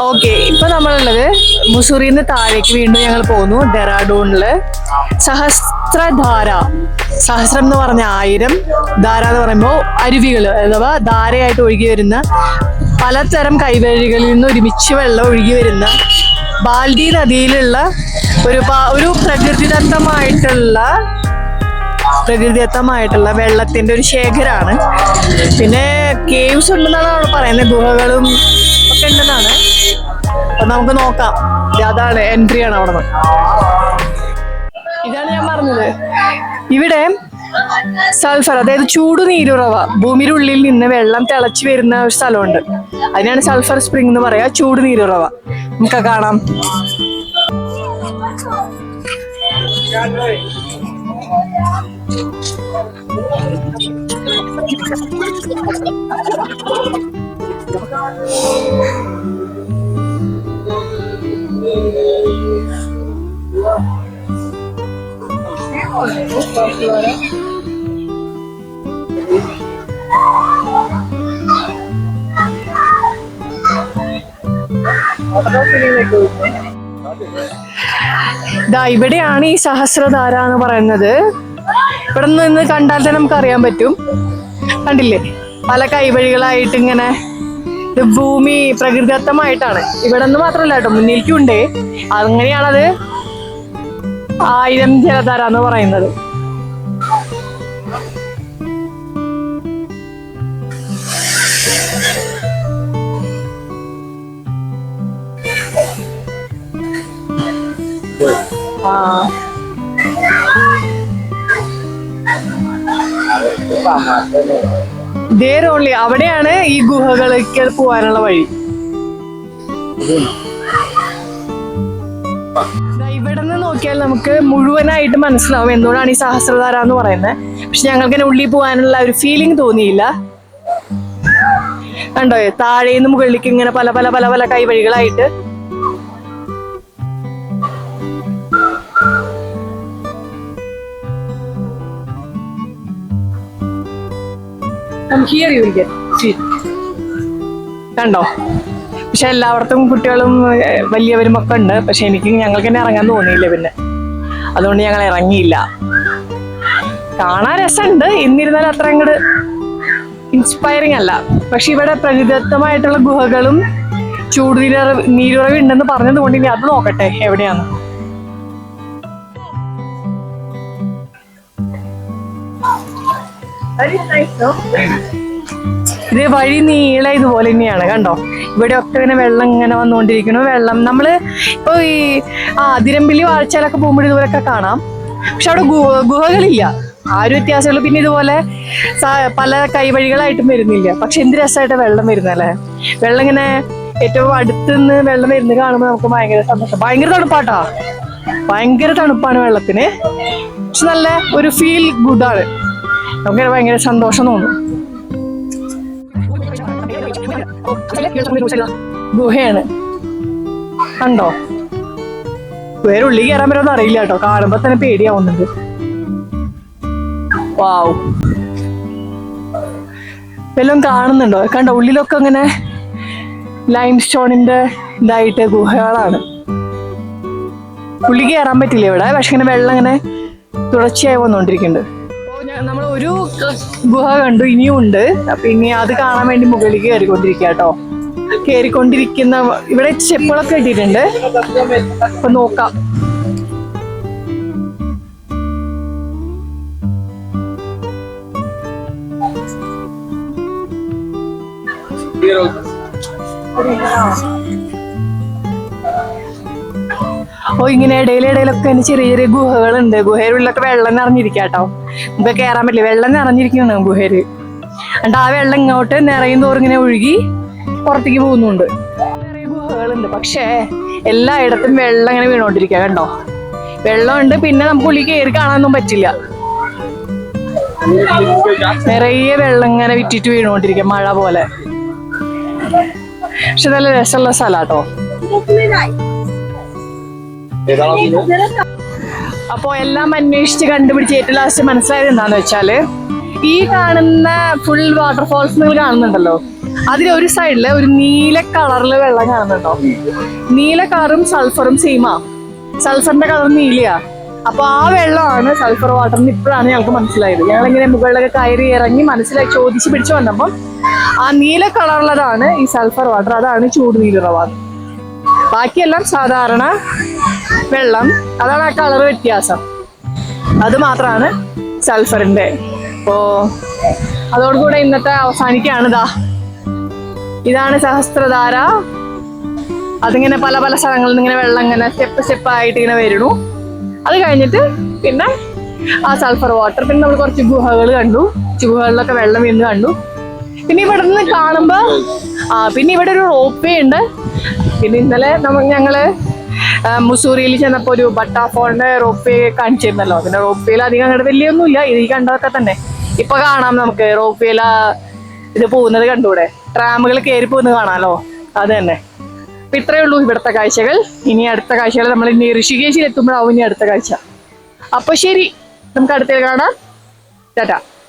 Okay ഇപ്പൊ നമ്മളുള്ളത് മുസൂറിന്ന് താഴേക്ക് വീണ്ടും ഞങ്ങൾ പോകുന്നു ഡെറാഡൂണിൽ. സഹസ്രധാര സഹസ്രം എന്ന് പറഞ്ഞ ആയിരം ധാര എന്ന് പറയുമ്പോൾ അരുവികൾ അഥവാ ധാരയായിട്ട് ഒഴുകി വരുന്ന പലതരം കൈവഴികളിൽ നിന്ന് ഒരുമിച്ച് വെള്ളം ഒഴുകി വരുന്ന ബാൽഡി നദിയിലുള്ള ഒരു ഒരു പ്രകൃതിദത്തമായിട്ടുള്ള പ്രകൃതിദത്തമായിട്ടുള്ള വെള്ളത്തിന്റെ ഒരു ശേഖരമാണ് പിന്നെ കേവ്സ് ഉണ്ടെന്നാണ് അവിടെ പറയുന്നത്. ഗുഹകളും ഒക്കെ ഉണ്ടെന്നാണ്. അപ്പൊ നമുക്ക് നോക്കാം. അതാണ് എൻട്രി ആണ് അവിടെ ഇതാണ് ഞാൻ പറഞ്ഞത്. ഇവിടെ സൾഫർ അതായത് ചൂട് നീരുറവ ഭൂമിയുടെ ഉള്ളിൽ നിന്ന് വെള്ളം തിളച്ചു വരുന്ന ഒരു സ്ഥലമുണ്ട്. അതിനാണ് സൾഫർ സ്പ്രിംഗ് എന്ന് പറയാ ചൂട് നീരുറവ. നമുക്ക് കാണാം. ദാ ഇവിടെയാണ് ഈ സഹസ്രധാര എന്ന് പറയുന്നത്. ഇവിടെ നിന്ന് കണ്ടാൽ തന്നെ നമുക്ക് അറിയാൻ പറ്റും. കണ്ടില്ലേ? പല കൈവഴികളായിട്ട് ഇങ്ങനെ ഭൂമി പ്രകൃതിദത്തമായിട്ടാണ്. ഇവിടെ നിന്ന് മാത്രമല്ല കേട്ടോ മുന്നിലേക്കും ഉണ്ട് അങ്ങനെയാണത് ആയിരം ജലധാര എന്ന് പറയുന്നത്. ആ. ദേർ അവിടെയാണ് ഈ ഗുഹകളിലേക്ക് പോവാനുള്ള വഴി. ഇവിടെ നിന്ന് നോക്കിയാൽ നമുക്ക് മുഴുവനായിട്ട് മനസ്സിലാവും എന്തുകൊണ്ടാണ് ഈ സഹസ്രധാര എന്ന് പറയുന്നത്. പക്ഷെ ഞങ്ങൾക്ക് തന്നെ ഉള്ളിൽ പോകാനുള്ള ഒരു ഫീലിംഗ് തോന്നിയില്ല. കണ്ടോ? താഴേന്ന് മുകളിലേക്ക് ഇങ്ങനെ പല പല പല പല കൈവഴികളായിട്ട് യു വിൽ കണ്ടോ? പക്ഷെ എല്ലാവർക്കും കുട്ടികളും വലിയവരും ഒക്കെ ഉണ്ട്. പക്ഷെ എനിക്ക് ഞങ്ങൾക്ക് തന്നെ ഇറങ്ങാൻ തോന്നിയില്ല പിന്നെ. അതുകൊണ്ട് ഞങ്ങൾ ഇറങ്ങിയില്ല. കാണാൻ രസമുണ്ട്. എന്നിരുന്നാൽ അത്ര അങ്ങോട്ട് ഇൻസ്പയറിംഗ് അല്ല. പക്ഷെ ഇവിടെ പ്രകൃതിദത്തമായിട്ടുള്ള ഗുഹകളും ചൂടുനീരറ നീരുറവ് ഉണ്ടെന്ന് പറഞ്ഞത് കൊണ്ട് ഇനി അത് നോക്കട്ടെ എവിടെയാണ് ഇത് വഴി നീള ഇതുപോലെ തന്നെയാണ് കണ്ടോ? ഇവിടെ ഒക്കെ ഇങ്ങനെ വെള്ളം ഇങ്ങനെ വന്നുകൊണ്ടിരിക്കുന്നു. വെള്ളം നമ്മൾ ഇപ്പൊ ഈ ആ അതിരമ്പിലി വാഴ്ചയിലൊക്കെ പോകുമ്പോൾ ഇതുപോലൊക്കെ കാണാം. പക്ഷെ അവിടെ ഗു ഗുഹകളില്ല. ആ ഒരു വ്യത്യാസമുള്ളൂ പിന്നെ ഇതുപോലെ പല കൈവഴികളായിട്ടും വരുന്നില്ല. പക്ഷെ എന്ത് രസമായിട്ട് വെള്ളം വരുന്നല്ലേ വെള്ളം ഇങ്ങനെ ഏറ്റവും അടുത്ത് നിന്ന് വെള്ളം വരുന്നത് കാണുമ്പോൾ നമുക്ക് ഭയങ്കര സന്തോഷം. ഭയങ്കര തണുപ്പാട്ടാ? ഭയങ്കര തണുപ്പാണ് വെള്ളത്തിന്. പക്ഷെ നല്ല ഒരു ഫീൽ ഗുഡാണ് നമുക്ക് ഭയങ്കര സന്തോഷം തോന്നും. ഗുഹയാണ്. കണ്ടോ? വേറെ ഉള്ളി കയറാൻ പറ്റുമെന്ന് അറിയില്ല കേട്ടോ. കാണുമ്പോ തന്നെ പേടിയാവുന്നുണ്ട്. വാവ്. വല്ലതും കാണുന്നുണ്ടോ? കണ്ടോ? ഉള്ളിലൊക്കെ അങ്ങനെ ലൈം സ്റ്റോണിന്റെ ഇതായിട്ട് ഗുഹകളാണ്. ഉള്ളി കയറാൻ പറ്റില്ല ഇവിടെ. പക്ഷെ ഇങ്ങനെ വെള്ളം ഇങ്ങനെ തുടർച്ചയായി വന്നുകൊണ്ടിരിക്കുന്നുണ്ട്. നമ്മൾ ഒരു ഗുഹ കണ്ടു ഇനിയും ഉണ്ട് അപ്പൊ ഇനി അത് കാണാൻ വേണ്ടി മുകളിലേക്ക് കയറിക്കൊണ്ടിരിക്കുക കേട്ടോ കയറിക്കൊണ്ടിരിക്കുന്ന ഇവിടെ ചെപ്പുകളൊക്കെ ഇട്ടിട്ടുണ്ട്. അപ്പൊ നോക്കാം. ഓ ഇങ്ങനെ ഇടയിലിടയിലൊക്കെ ചെറിയ ചെറിയ ഗുഹകളുണ്ട്. ഗുഹയുടെ ഉള്ളിലൊക്കെ വെള്ളം നിറഞ്ഞിരിക്കുക കേട്ടോ നമുക്ക് കയറാൻ പറ്റില്ല. വെള്ളം നിറഞ്ഞിരിക്കുന്നു ഗുഹയിൽ എന്നിട്ട് ആ വെള്ളം ഇങ്ങോട്ട് നിറയും തോറും ഇങ്ങനെ ഒഴുകി പുറത്തേക്ക് പോകുന്നുണ്ട്. ഗുഹകളുണ്ട്. പക്ഷേ എല്ലായിടത്തും വെള്ളം ഇങ്ങനെ വീണോണ്ടിരിക്കുക കണ്ടോ? വെള്ളമുണ്ട് പിന്നെ നമുക്ക് ഉള്ളി കയറി കാണാനൊന്നും പറ്റില്ല. നിറയെ വെള്ളം ഇങ്ങനെ വിറ്റിട്ട് വീണുകൊണ്ടിരിക്കുക മഴ പോലെ. പക്ഷെ നല്ല രസമുള്ള സ്ഥലാട്ടോ അപ്പോ എല്ലാം അന്വേഷിച്ച് കണ്ടുപിടിച്ച് ഏറ്റവും ലാസ്റ്റ് മനസ്സിലായത് എന്താന്ന് വെച്ചാൽ ഈ കാണുന്ന ഫുൾ വാട്ടർഫോൾസ് നിങ്ങൾ കാണുന്നുണ്ടല്ലോ. അതിൽ ഒരു സൈഡിൽ ഒരു നീല കളറിൽ വെള്ളം കാണുന്നുണ്ടോ? നീല കളറും സൾഫറും സെയിമാ സൾഫറിന്റെ കളർ നീലയാ. അപ്പൊ ആ വെള്ളമാണ് സൾഫർ വാട്ടർ എന്ന് ഇപ്പോഴാണ് ഞങ്ങൾക്ക് മനസ്സിലായത്. ഞങ്ങൾ ഇങ്ങനെ മുകളിലൊക്കെ കയറി ഇറങ്ങി മനസ്സിലായി ചോദിച്ച് പിടിച്ചു വന്നപ്പം ആ നീല കളറുള്ളതാണ് ഈ സൾഫർ വാട്ടർ അതാണ് ചൂട് നീലുറവാദം ബാക്കിയെല്ലാം സാധാരണ വെള്ളം. അതാണ് ആ കളർ വ്യത്യാസം. അത് മാത്രമാണ് സൾഫറിന്റെ. അപ്പോ അതോടുകൂടെ ഇന്നത്തെ അവസാനിക്കുകയാണ് ഇതാ ഇതാണ് സഹസ്രധാര. അതിങ്ങനെ പല പല സ്ഥലങ്ങളിൽ നിന്ന് ഇങ്ങനെ വെള്ളം ഇങ്ങനെ സ്റ്റെപ്പ് ആയിട്ട് ഇങ്ങനെ വരുന്നു. അത് കഴിഞ്ഞിട്ട് പിന്നെ ആ സൾഫർ വാട്ടർ പിന്നെ നമ്മൾ കുറച്ച് ഗുഹകൾ കണ്ടു. ഗുഹകളിലൊക്കെ വെള്ളം വീണ് കണ്ടു. പിന്നെ ഇവിടെ നിന്ന് കാണുമ്പോ ആ പിന്നെ ഇവിടെ ഒരു റോപ്പ് ഉണ്ട് പിന്നെ ഇന്നലെ നമ്മൾ ഞങ്ങൾ മുസൂറിയിൽ ചെന്നപ്പോ ഒരു ബട്ടാഫോണിന്റെ റോപ്പ് വേ കാണിച്ചിരുന്നല്ലോ. പിന്നെ റോപ്പ് വേയിൽ അധികം അങ്ങോട്ട് വലിയൊന്നുമില്ല. ഇത് കണ്ടതൊക്കെ തന്നെ. ഇപ്പൊ കാണാം നമുക്ക് റോപ്പ് ഇത് പോകുന്നത് കണ്ടൂടെ ട്രാമുകൾ കയറി പോകുന്നത് കാണാലോ? അത് തന്നെ. അപ്പൊ ഇത്രയേ ഉള്ളൂ ഇവിടുത്തെ കാഴ്ചകൾ. ഇനി അടുത്ത കാഴ്ചകൾ നമ്മൾ ഇനി ഋഷികേശിൽ എത്തുമ്പോഴാവും ഇനി അടുത്ത കാഴ്ച. അപ്പൊ ശരി. നമുക്ക് അടുത്തേക്ക് കാണാം. ടാറ്റ.